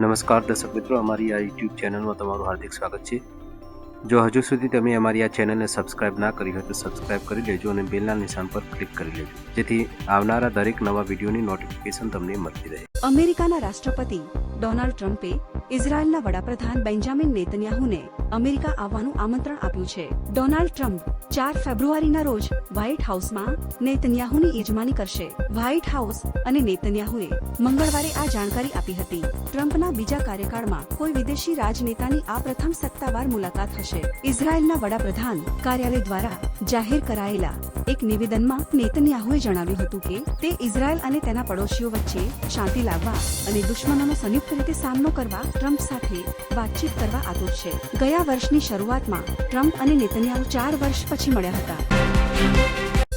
નમસ્કાર દર્શક મિત્રો, અમારી આ યુટ્યુબ ચેનલમાં તમારું હાર્દિક સ્વાગત છે. જો હજુ સુધી તમે અમારી આ ચેનલને સબસ્ક્રાઇબ ના કરી હોય તો સબસ્ક્રાઇબ કરી લેજો અને બેલના નિશાન પર ક્લિક કરી લેજો. જેથી આવનારા દરેક નવા વિડીયોની નોટિફિકેશન તમને મળતી રહે. અમેરિકાના રાષ્ટ્રપતિ ડોનાલ્ડ ટ્રમ્પે ઇઝરાયેલના વડાપ્રધાન બેન્જામિન નેતન્યાહુને અમેરિકા આવવાનું આમંત્રણ આપ્યું છે. ડોનાલ્ડ ટ્રમ્પ ચાર ફેબ્રુઆરીના રોજ વ્હાઇટ હાઉસમાં નેતન્યાહુની યજમાની કરશે. વ્હાઇટ હાઉસ અને નેતન્યાહુએ મંગળવારે આ જાણકારી આપી હતી. ટ્રમ્પના બીજા કાર્યકાળમાં કોઈ વિદેશી રાજનેતાની આ પ્રથમ સત્તાવાર મુલાકાત હશે. ઇઝરાયેલના વડાપ્રધાન કાર્યાલય દ્વારા જાહેર કરાયેલા એક નિવેદનમાં નેતન્યાહુએ જણાવ્યું હતું કે તે ઇઝરાયલ અને તેના પડોશીઓ વચ્ચે શાંતિ લાવવા અને દુશ્મનોનો સંયુક્ત રીતે સામનો કરવા ટ્રમ્પ સાથે વાતચીત કરવા આતુર છે. ગયા વર્ષની શરૂઆતમાં ટ્રમ્પ અને નેતન્યાહુ ચાર વર્ષ પછી મળ્યા હતા.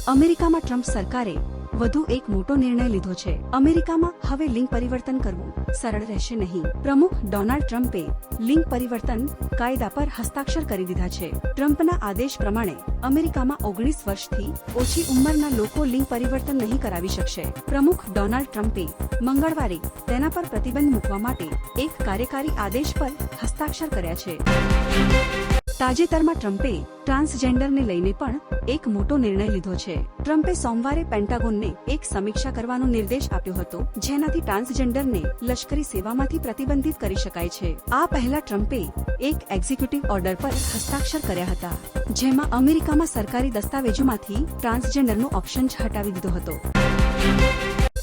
અમેરિકામાં ટ્રમ્પ સરકારે વધુ એક મોટો નિર્ણય લીધો છે. અમેરિકામાં હવે લિંગ પરિવર્તન કરવું સરળ રહેશે નહીં. પ્રમુખ ડોનાલ્ડ ટ્રમ્પે લિંગ પરિવર્તન કાયદા પર હસ્તાક્ષર કરી દીધા છે. ટ્રમ્પના આદેશ પ્રમાણે અમેરિકામાં ઓગણીસ વર્ષથી ઓછી ઉંમરના લોકો લિંગ પરિવર્તન નહીં કરાવી શકશે. પ્રમુખ ડોનાલ્ડ ટ્રમ્પે મંગળવારે તેના પર પ્રતિબંધ મૂકવા માટે એક કાર્યકારી આદેશ પર હસ્તાક્ષર કર્યા છે. તાજેતરમાં ટ્રમ્પે ટ્રાન્સજેન્ડરને લઈને પણ એક મોટો નિર્ણય લીધો છે. ટ્રમ્પે સોમવારે પેન્ટાગોનને એક સમીક્ષા કરવાનો નિર્દેશ આપ્યો હતો, જેનાથી ટ્રાન્સજેન્ડરને લશ્કરી સેવામાંથી પ્રતિબંધિત કરી શકાય છે. આ પહેલા ટ્રમ્પે એક એક્ઝિક્યુટિવ ઓર્ડર પર હસ્તાક્ષર કર્યા હતા, જેમાં અમેરિકામાં સરકારી દસ્તાવેજોમાંથી ટ્રાન્સજેન્ડરનો ઓપ્શન જ હટાવી દીધો હતો.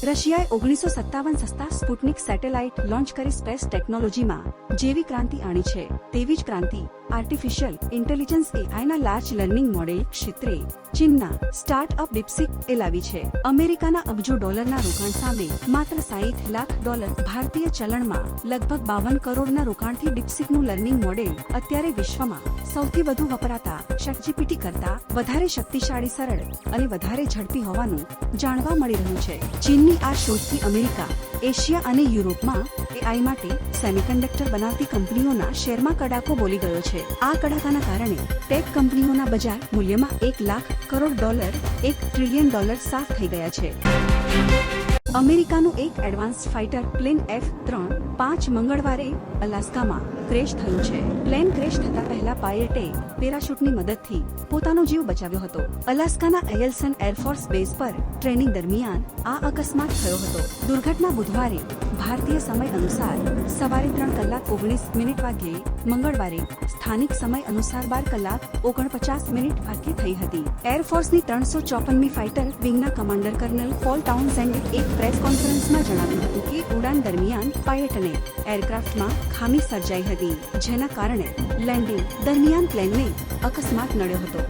રશિયાએ ઓગણીસો સત્તાવન સસ્તા સ્પુટનિક સેટેલાઇટ લોન્ચ કરી સ્પેસ ટેકનોલોજીમાં જેવી ક્રાંતિ આણી છે, તેવી જ ક્રાંતિ આર્ટિફિશિયલ ઇન્ટેલિજન્સ એઆઈના લાર્જ લર્નિંગ મોડેલ ક્ષેત્રે ચીનના સ્ટાર્ટઅપ ડિપ્સિક એ લાવી છે. અમેરિકાના અબજો ડોલરના રોકાણ સામે માત્ર સાહીઠ લાખ ડોલર ભારતીય ચલણમાં લગભગ બાવન કરોડના રોકાણથી ડિપ્સિકનું લર્નિંગ મોડેલ અત્યારે વિશ્વમાં સૌથી વધુ વપરાતા ચેટજીપીટી કરતા વધારે શક્તિશાળી, સરળ અને વધારે ઝડપી હોવાનું જાણવા મળી રહ્યું છે. ચીનની આ શોધથી અમેરિકા, એશિયા અને યુરોપમાં એઆઈ માટે સેમિકન્ડક્ટર બનાવતી કંપનીઓના શેરમાં કડાકો બોલી ગયો છે. આ કડાકાના કારણે ટેક કંપનીઓના બજાર મૂલ્યમાં એક લાખ કરોડ ડોલર, એક ટ્રિલિયન ડોલર સાફ થઈ ગયા છે. અમેરિકાનું એક એડવાન્સ ફાઇટર પ્લેન એફ ત્રણ પાંચ મંગળવારે અલાસ્કામાં ક્રેશ થયું છે. પ્લેન ક્રેશ થતા પહેલા પાયલટે પેરાશૂટની મદદથી પોતાનો જીવ બચાવ્યો હતો. અલાસ્કાના એયલ્સન એરફોર્સ બેઝ પર ટ્રેનિંગ દરમિયાન આ અકસ્માત થયો હતો. દુર્ઘટના બુધવારે ભારતીય સમય અનુસાર સવારે ત્રણ કલાક ઓગણીસ મિનિટ વાગ્યે મંગળવારે સ્થાનિક સમય અનુસાર બાર કલાક ઓગણપચાસ મિનિટ વાગ્યે થઈ હતી. એરફોર્સની ત્રણસો ચોપનમી ફાઇટર વિંગના કમાન્ડર કર્નલ પોલ ટાઉનસેન્ડે એક પ્રેસ કોન્ફરન્સમાં જણાવ્યું હતું કે ઉડાન દરમિયાન પાયલટને એરક્રાફ્ટમાં ખામી સર્જાઈ હતી, જેના કારણે લેન્ડિંગ દરમિયાન પ્લેનને અકસ્માત નડ્યો હતો.